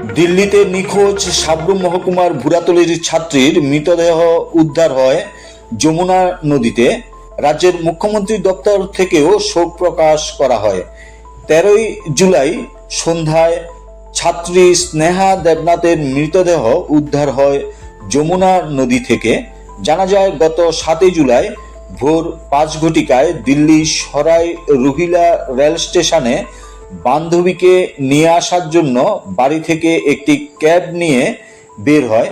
দিল্লিতে নিখোঁজ সাবরুম মহকুমার ভুরাতলির ছাত্রীর মৃতদেহ উদ্ধার হয় যমুনা নদীতে। রাজ্যের মুখ্যমন্ত্রী দপ্তর থেকেও শোক প্রকাশ করা হয়। তেরোই জুলাই সন্ধ্যায় ছাত্রী স্নেহা দেবনাথের মৃতদেহ উদ্ধার হয় যমুনা নদী থেকে। জানা যায়, গত সাতই জুলাই ভোর পাঁচ ঘটিকায় দিল্লি সরাই রুহিলা রেল স্টেশনে বান্ধবীকে নিয়ে আসার জন্য বাড়ি থেকে একটি ক্যাব নিয়ে বের হয়।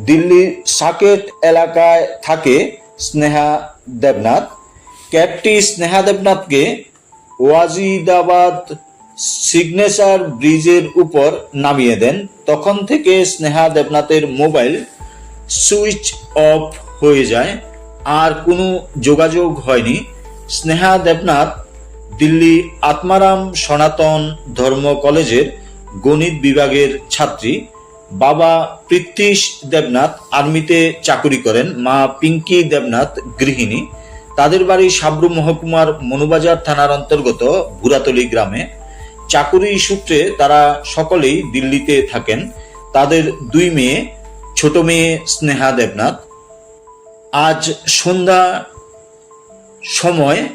দিল্লির সাকেট এলাকায় থাকে স্নেহা দেবনাথ। ক্যাবটি স্নেহা দেবনাথকে ওয়াজিদাবাদ সিগনেচার ব্রিজের উপর নামিয়ে দেন। তখন থেকে স্নেহা দেবনাথের মোবাইল সুইচ অফ হয়ে যায়। আর কোনো যোগাযোগ হয়নি। স্নেহা দেবনাথ দিল্লি আত্মারাম সনাতন ধর্ম কলেজের গণিত বিভাগের ছাত্রী বাবা পৃথ্বীশ দেবনাথ আর্মিতে চাকুরি করেন, মা পিঙ্কি দেবনাথ গৃহিণী। তাদের বাড়ি সাবরু মহকুমার মনুবাজার থানার অন্তর্গত ভুরাতলি গ্রামে। চাকুরি সূত্রে তারা সকলেই দিল্লিতে থাকেন। তাদের দুই মেয়ে, ছোট মেয়ে স্নেহা দেবনাথ। আজ সন্ধ্যা সময়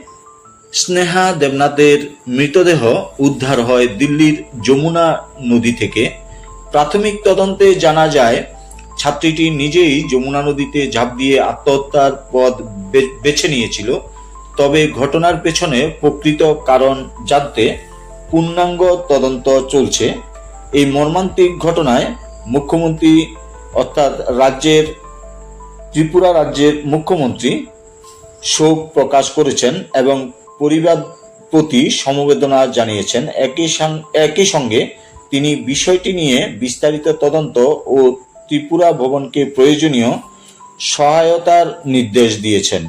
স্নেহা দেবনাথের মৃতদেহ উদ্ধার হয় দিল্লির যমুনা নদী থেকে। প্রাথমিক তদন্তে জানা যায়, ছাত্রীটি নিজেই যমুনা নদীতে ঝাঁপ দিয়ে আত্মহত্যার পথ বেছে নিয়েছিল। তবে ঘটনার পেছনে প্রকৃত কারণ জানতে পূর্ণাঙ্গ তদন্ত চলছে। এই মর্মান্তিক ঘটনায় মুখ্যমন্ত্রী, অর্থাৎ রাজ্যের, ত্রিপুরা রাজ্যের মুখ্যমন্ত্রী শোক প্রকাশ করেছেন এবং পরিবার প্রতি সমবেদনা জানিয়েছেন। একই সঙ্গে তিনি বিষয়টি নিয়ে বিস্তারিত তদন্ত ও ত্রিপুরা ভবনকে প্রয়োজনীয় সহায়তার নির্দেশ দিয়েছেন।